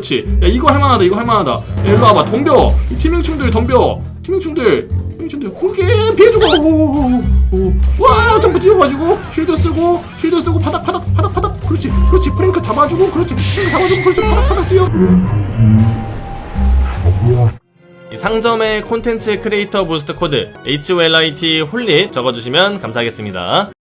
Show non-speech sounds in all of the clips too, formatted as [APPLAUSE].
그렇지. 야 이거 할만하다 이거 할만하다. 야, 일로 와봐. 덤벼. 이 팀행충들 덤벼. 팀행충들. 팀행충들. 그렇게 피해주고. 오와 점프 뛰어가지고 쉴드 쓰고 쉴드 쓰고 파닥 파닥 파닥 파닥. 그렇지 그렇지. 프랭크 잡아주고 그렇지. 프랭크 잡아주고 그렇지. 파닥 파닥 뛰어. 상점의 콘텐츠 크리에이터 부스트 코드 HOLIT 홀릿 적어주시면 감사하겠습니다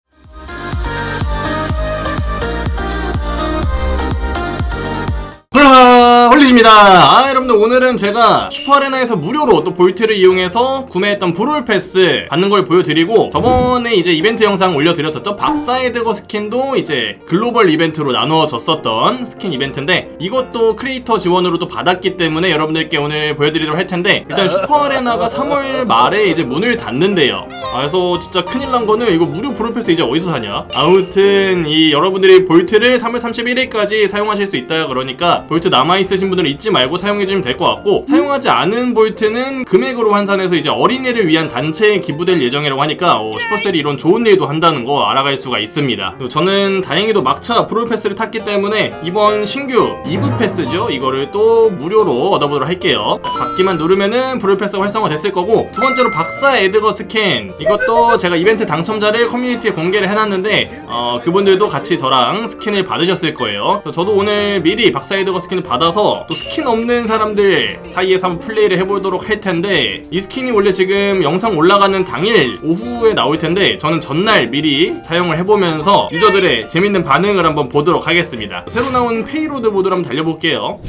홀리입니다. 아 여러분들 오늘은 제가 슈퍼아레나에서 무료로 또 볼트를 이용해서 구매했던 브롤 패스 받는 걸 보여드리고 저번에 이제 이벤트 영상 올려드렸었죠. 박사헤드거 스킨도 이제 글로벌 이벤트로 나누어졌었던 스킨 이벤트인데 이것도 크리에이터 지원으로 또 받았기 때문에 여러분들께 오늘 보여드리도록 할 텐데 일단 슈퍼아레나가 3월 말에 이제 문을 닫는데요. 아, 그래서 진짜 큰일 난 거는 이거 무료 브롤 패스 이제 어디서 사냐? 아무튼 이 여러분들이 볼트를 3월 31일까지 사용하실 수 있다 그러니까 볼트 남아 있으신 분들은 잊지 말고 사용해 주시면 될 것 같고 사용하지 않은 볼트는 금액으로 환산해서 이제 어린이를 위한 단체에 기부될 예정이라고 하니까 어, 슈퍼셀이 이런 좋은 일도 한다는 거 알아갈 수가 있습니다. 저는 다행히도 막차 브롤 패스를 탔기 때문에 이번 신규 이브 패스죠. 이거를 또 무료로 얻어보도록 할게요. 받기만 누르면은 브롤 패스가 활성화 됐을 거고 두 번째로 박사 에드거 스캔 이것도 제가 이벤트 당첨자를 커뮤니티에 공개를 해놨는데 어, 그분들도 같이 저랑 스킨을 받으셨을 거예요. 저도 오늘 미리 박사 에드거 스킨을 받아서 또 스킨 없는 사람 들 사이에서 한번 플레이를 해보도록 할 텐데 이 스킨이 원래 지금 영상 올라가는 당일 오후에 나올 텐데 저는 전날 미리 사용을 해보면서 유저들의 재밌는 반응을 한번 보도록 하겠습니다. 새로 나온 페이로드 모드를 한번 달려볼게요.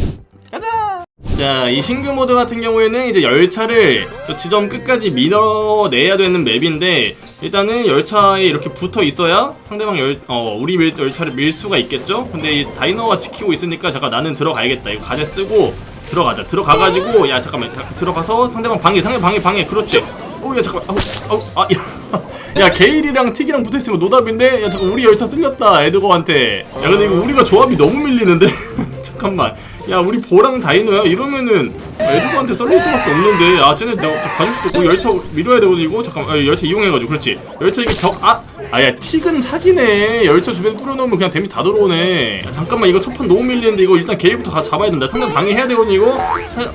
자, 이 신규 모드 같은 경우에는 이제 열차를 저 지점 끝까지 밀어내야 되는 맵인데 일단은 열차에 이렇게 붙어 있어야 상대방 열, 어, 우리 밀, 열차를 밀 수가 있겠죠? 근데 이 다이너가 지키고 있으니까 잠깐 나는 들어가야겠다. 이거 가재 쓰고 들어가자. 들어가가지고 야 잠깐만 자, 들어가서 상대방 방해, 상대 방해, 방해. 그렇지. 어, 야 잠깐, 아우, 아우, 아, 야. [LAUGHS] 야 게일이랑 틱이랑 붙어있으면 노답인데 야 잠깐 우리 열차 쓸렸다 에드거한테 야 근데 이거 우리가 조합이 너무 밀리는데 [LAUGHS] 잠깐만 야 우리 보랑 다이노야 이러면은 에드거한테 썰릴 수밖에 없는데 아 쟤네 내가 좀 봐줄 수도 있고 열차 밀어야 되거든 이거? 잠깐만 아, 열차 이용해가지고 그렇지. 열차 이게 벽아! 아야 틱은 사기네. 열차 주변에 뚫어놓으면 그냥 데미 다 들어오네. 야, 잠깐만 이거 첫판 너무 밀리는데 이거 일단 게일부터 가 잡아야 된다. 상대 방해해야 되거든 이거?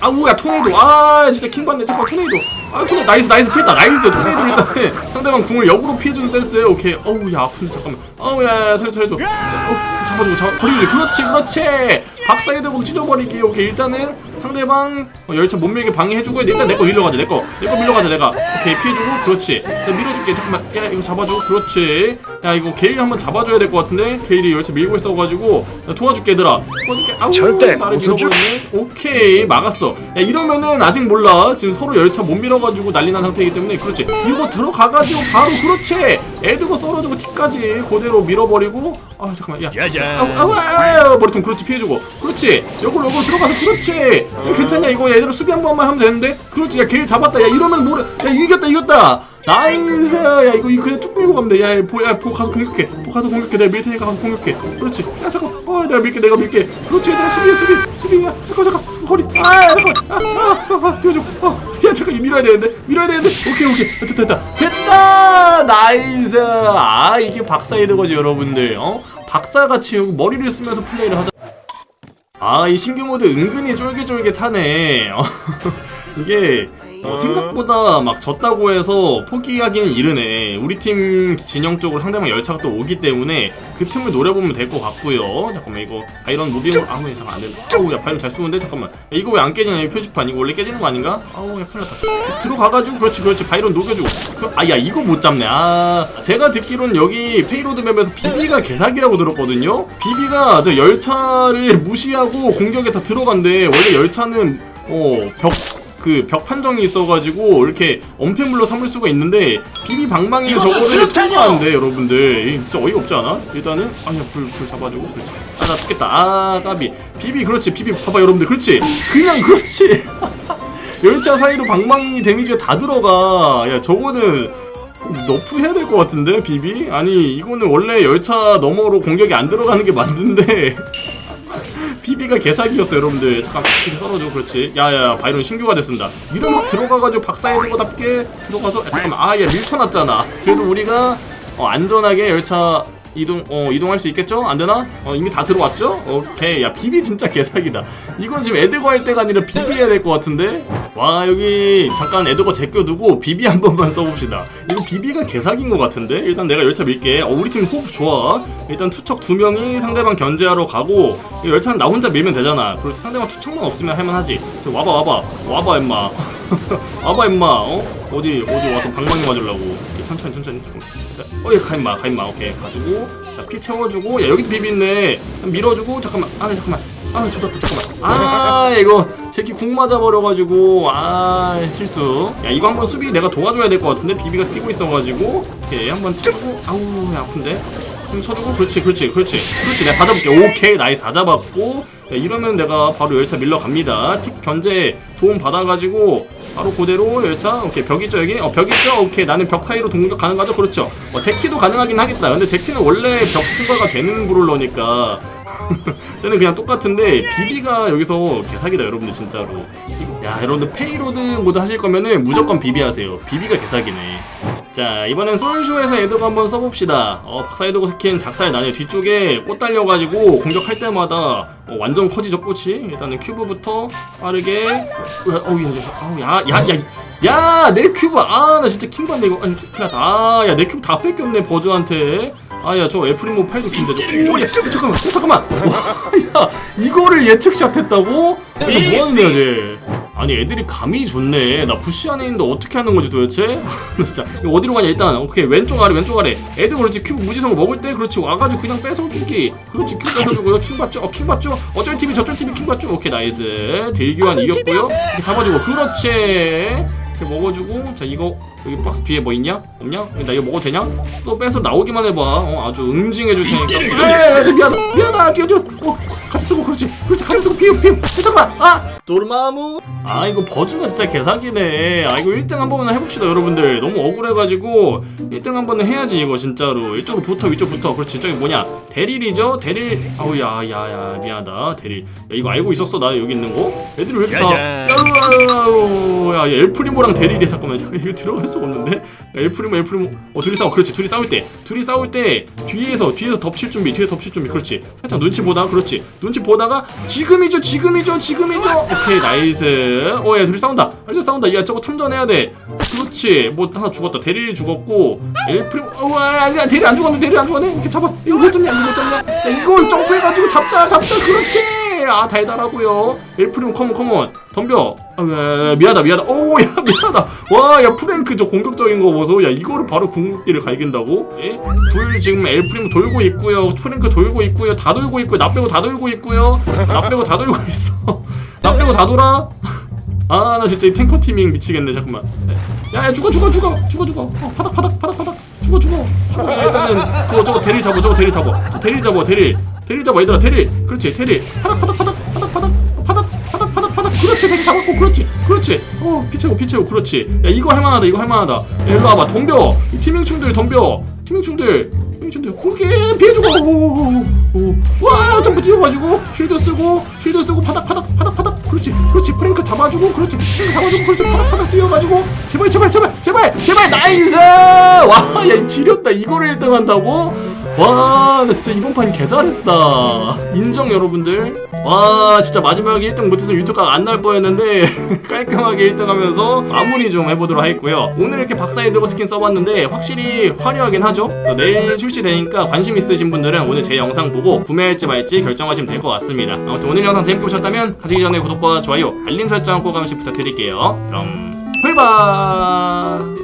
아우 야 토네이도. 아 진짜 킹 받네. 잠깐 토네이도. 아 토네 나이스 나이스 피했다. 나이스. 토네이도 일단 해. 상대방 궁을 역으로 피해주는 센스 오케이. 어우 야 아픈데 잠깐만. 어우 야야 살려줘 살려줘. 어 잡아주고 잡아. 버리지 그렇지 그렇지. 박사에 대고 찢어버리기 오케이 일단은 상대방 어, 열차 못 밀게 방해해주고 일단 내 거 밀려가자 내 거. 내 거 밀려가자 내가. 오케이 피해주고 그렇지. 자, 밀어줄게. 잠깐만. 야 이거 잡아줘. 그렇지. 야 이거 게일 한번 잡아줘야 될 것 같은데? 게일이 열차 밀고 있어가지고. 야, 도와줄게 얘들아. 도와줄게. 아우 절대 나를 웃어줘. 밀어버리네. 오케이 막았어. 야 이러면은 아직 몰라. 지금 서로 열차 못 밀어가지고 난리 난 상태이기 때문에. 그렇지. 이거 들어가가지고 바로 그렇지. 에드거 썰어주고 티까지 그대로 밀어버리고. 아 잠깐만. 야. 아우 아우 아우. 머리통 그렇지. 피해주고 그렇지. 역으로 역으로 들어가서 그렇지. 이거 괜찮냐 이거? 얘들아 수비 한 번만 하면 되는데? 그렇지. 야걔 잡았다. 야 이러면 뭐래? 야 이겼다 이겼다. 나이스. 야 이거 그냥 쭉 밀고 가면 돼야 보, 야, 보 가서 공격해. 보 가서 공격해. 내가 밀 테니까 가서 공격해. 그렇지. 야 잠깐 어 내가 밀게 내가 밀게. 그렇지 얘들아. 수비 수비. 수비야. 잠깐 잠깐 허리. 아 잠깐 아아아 뛰어줘. 어야 잠깐 이 밀어야 되는데? 밀어야 되는데? 오케이 오케이. 됐다 됐다. 됐다! 나이스. 아 이게 박사의 되거지 여러분들. 어? 박사같이 머리를 쓰면서 플레이를 하자 아 이 신규 모드 은근히 쫄깃쫄깃하네. 어, [LAUGHS] 이게 어, 생각보다 막 졌다고 해서 포기하기는 이르네. 우리 팀 진영 쪽으로 상대방 열차가 또 오기 때문에 그 틈을 노려보면 될 것 같고요. 잠깐만 이거 바이런 무빙을 아우 야 잠깐 안 된다 아우 야 바이런 잘 쏘는데? 잠깐만. 야, 이거 왜 안 깨지냐 이 표지판. 이거 원래 깨지는 거 아닌가? 아우 야 큰일 났다. 들어가가지고 그렇지 그렇지. 바이런 녹여주고. 그, 아야 이거 못 잡네. 아 제가 듣기론 여기 페이로드 맵에서 비비가 개사기라고 들었거든요? 비비가 저 열차를 무시하고 공격에 다 들어간대. 원래 열차는 어벽 그 벽 판정이 있어가지고 이렇게 엄폐물로 삼을 수가 있는데 비비 방망이는 저거를 통과하는데 여러분들. 이 진짜 어이가 없지 않아? 일단은 아니야 불, 불 잡아주고 그렇지. 아 나 죽겠다. 아 까비. 비비 그렇지. 비비 봐봐 여러분들. 그렇지. 그냥 그렇지. [LAUGHS] 열차 사이로 방망이 데미지가 다 들어가. 야 저거는 너프 해야 될 것 같은데 비비? 아니 이거는 원래 열차 너머로 공격이 안 들어가는 게 맞는데 [LAUGHS] 비비가 개사기였어 여러분들. 잠깐 이렇게 썰어줘. 그렇지. 야야 바이런 신규가 됐습니다. 이러 막 들어가가지고 박사에 들고답게 들어가서 야, 잠깐만. 아야 밀쳐놨잖아. 그래도 우리가 어, 안전하게 열차 이동 어 이동할 수 있겠죠? 안 되나? 어 이미 다 들어왔죠? 오케이. 야 비비 진짜 개사기다. 이건 지금 에드거 할 때가 아니라 비비 해야 될 것 같은데 와 여기 잠깐 에드거 제껴두고 비비 한 번만 써봅시다. 이거 비비가 개사기인 것 같은데? 일단 내가 열차 밀게. 어 우리 팀 호흡 좋아. 일단 투척 두 명이 상대방 견제하러 가고 이 열차는 나 혼자 밀면 되잖아. 그리고 상대방 투척만 없으면 할만하지. 저 와봐 와봐. 와봐 임마. [LAUGHS] 와봐 임마. 어? 어디 어디 와서 방망이 맞으려고. 천천히 천천히. 자, 어이 가임마. 가임마. 오케이. 가지고. 자피 채워주고. 야 여기 비비 있네. 밀어주고. 잠깐만. 아 잠깐만 아 저졌다 잠깐만. 아 이거 제키 궁 맞아버려가지고. 아 실수. 야 이거 한번 수비 내가 도와줘야 될 것 같은데? 비비가 뛰고 있어가지고. 오케이 한번 치고 아우 야, 아픈데? 좀 쳐주고? 그렇지 그렇지 그렇지. 그렇지 내가 다 잡을게. 오케이 나이스. 다 잡았고. 야, 이러면 내가 바로 열차 밀러 갑니다. 틱 견제 도움 받아가지고 바로 그대로 열차. 오케이 벽 있죠 여기? 어 벽 있죠? 오케이 나는 벽 사이로 동력 가능하죠? 그렇죠. 어, 제키도 가능하긴 하겠다. 근데 제키는 원래 벽 통과가 되는 브롤러니까 쟤는 그냥 똑같은데 비비가 여기서 개사기다 여러분들 진짜로 야 여러분들 페이로드 모드 하실 거면은 무조건 비비 하세요 비비가 개사기네 자 이번엔 솔쇼에서 에드거 한번 써봅시다 어 박사 에드거 스킨 작살 나네 뒤쪽에 꽃 달려가지고 공격할 때마다 어, 완전 커지죠 꽃이 일단은 큐브부터 빠르게 어우 야야야야 야 내 큐브. 아 나 진짜 킹 받네 이거. 아니 큰일 났다. 아 야 내 큐브 다 뺏겼네 버즈한테. 아 야 저 애플리모 팔도 긴데. 저 오 야 잠깐만 어, 잠깐만. 와, [LAUGHS] 야 이거를 예측샷 했다고? 이거 뭐 하는 애야 쟤? 아니 애들이 감이 좋네. 나 부시 안에 있는데 어떻게 하는 거지 도대체? 나 [LAUGHS] 진짜. 어디로 가냐 일단. 오케이 왼쪽 아래 왼쪽 아래. 애들 그렇지 큐브 무지성 먹을 때 그렇지 와가지고 그냥 뺏어주기 그렇지 큐 뺏어주고요. 킹 받죠? 어 킹 받죠? 어쩔 팀이 저쩔 팀이 킹 받죠? 오케이 나이스. 딜교환 이겼고요. 이렇게 잡아주고 그렇지 이렇게 먹어주고 자 이거 여기 박스 뒤에 뭐 있냐? 없냐? 나 이거 먹어도 되냐? 또 빼서 나오기만 해봐. 어, 아주 응징해줄 테니까. [LAUGHS] 에이 미안하다. 미안하다. 뛰어 뛰어 어, 같이 쓰고 그렇지. 그렇지. 같이 쓰고 피우 피우. 잠깐만. 아! 도르마무. 아 이거 버즈가 진짜 개사기네. 아 이거 1등 한 번만 해봅시다 여러분들. 너무 억울해가지고 1등 한 번은 해야지 이거 진짜로. 이쪽으로 붙어 위쪽부터 그렇지. 저기 뭐냐? 대릴이죠? 대릴? 아우 야야야 미안하다. 대릴. 야 이거 알고 있었어 나 여기 있는 거? 애들이 왜 이렇게 다 야우 야 엘프리모랑 대릴이 잠깐만 잠깐 이거 들어갈 수가 없는데? 야, 엘프리모 엘프리모. 어 둘이 싸워. 그렇지. 둘이 싸울 때. 둘이 싸울 때 뒤에서 뒤에서 덮칠 준비 뒤에 덮칠 준비. 그렇지. 살짝 눈치 보다가 그렇지. 눈치 보다가 지금이죠 지금이죠 지금이죠. 오케이 나이스. 어야 둘이 싸운다 알죠? 싸운다. 야 저거 탐전해야 돼. 그렇지. 뭐 하나 죽었다. 대릴이 죽었고. 엘프리모 우와 아니야 대릴 안 죽었네. 대릴 안 죽었네. 이렇게 잡아. 이거 못 잡냐? 이거 못 잡냐? 야, 이거 점프해가지고 잡자 잡자. 그렇지. 아 달달하고요. 엘프리모 컴온 컴온. 덤벼. 아, 야, 야, 미안하다 미안하다. 오야 [LAUGHS] 미안하다. 와 야 프랭크 저 공격적인 거 보소. 야 이거를 바로 궁극기를 갈긴다고? 예? 불 지금 엘프리모 돌고 있고요. 프랭크 돌고 있고요. 다 돌고 있고요. 나 빼고 다 돌고 있고요. 나 빼고 다 돌고 있어. [LAUGHS] 나 빼고 다 돌아 아 나 진짜 이 탱커 티밍 미치겠네. 잠깐만. 야, 야 죽어 죽어 죽어. 죽어 죽어. 어, 파닥 파닥 파닥 파닥. 죽어 죽어. 죽어. 야, 일단은 저거 저거 대리 잡아 저거 대리 잡아 저 대리 잡아 대리 대리 잡아 얘들아. 대리 그렇지 대리 파닥 파닥 파닥 파닥 파닥. 파닥 파닥 파닥 파닥. 그렇지 대리 잡았고 그렇지 그렇지. 어 피채고 피채고 그렇지. 야 이거 할만하다 이거 할만하다. 야, 일로 와봐. 덤벼. 이 팀밍충들 덤벼. 팀밍충들. 그렇게 피해주고. 오오와 점프 뛰어가지고. 쉴드 쓰고 쉴드 쓰고. 파닥 파닥 파닥 그렇지 그렇지. 프랭크 잡아주고 그렇지. 프랭크 잡아주고 그렇지. 파닥 파닥 뛰어가지고. 제발 제발 제발 제발 제발. 나이스! 와야 지렸다. 이거를 1등 한다고 와 나 진짜 이번 판 개잘했다. 인정 여러분들. 와 진짜 마지막에 1등 못해서 유튜브가 안 나올 뻔했는데 [LAUGHS] 깔끔하게 1등 하면서 마무리 좀 해보도록 하겠고요. 오늘 이렇게 박사이드버 스킨 써봤는데 확실히 화려하긴 하죠? 어, 내일 출시되니까 관심 있으신 분들은 오늘 제 영상 보고 구매할지 말지 결정하시면 될 것 같습니다. 아무튼 오늘 영상 재밌게 보셨다면 가시기 전에 구독과 좋아요 알림 설정 꼭 한 번씩 부탁드릴게요. 그럼 풀바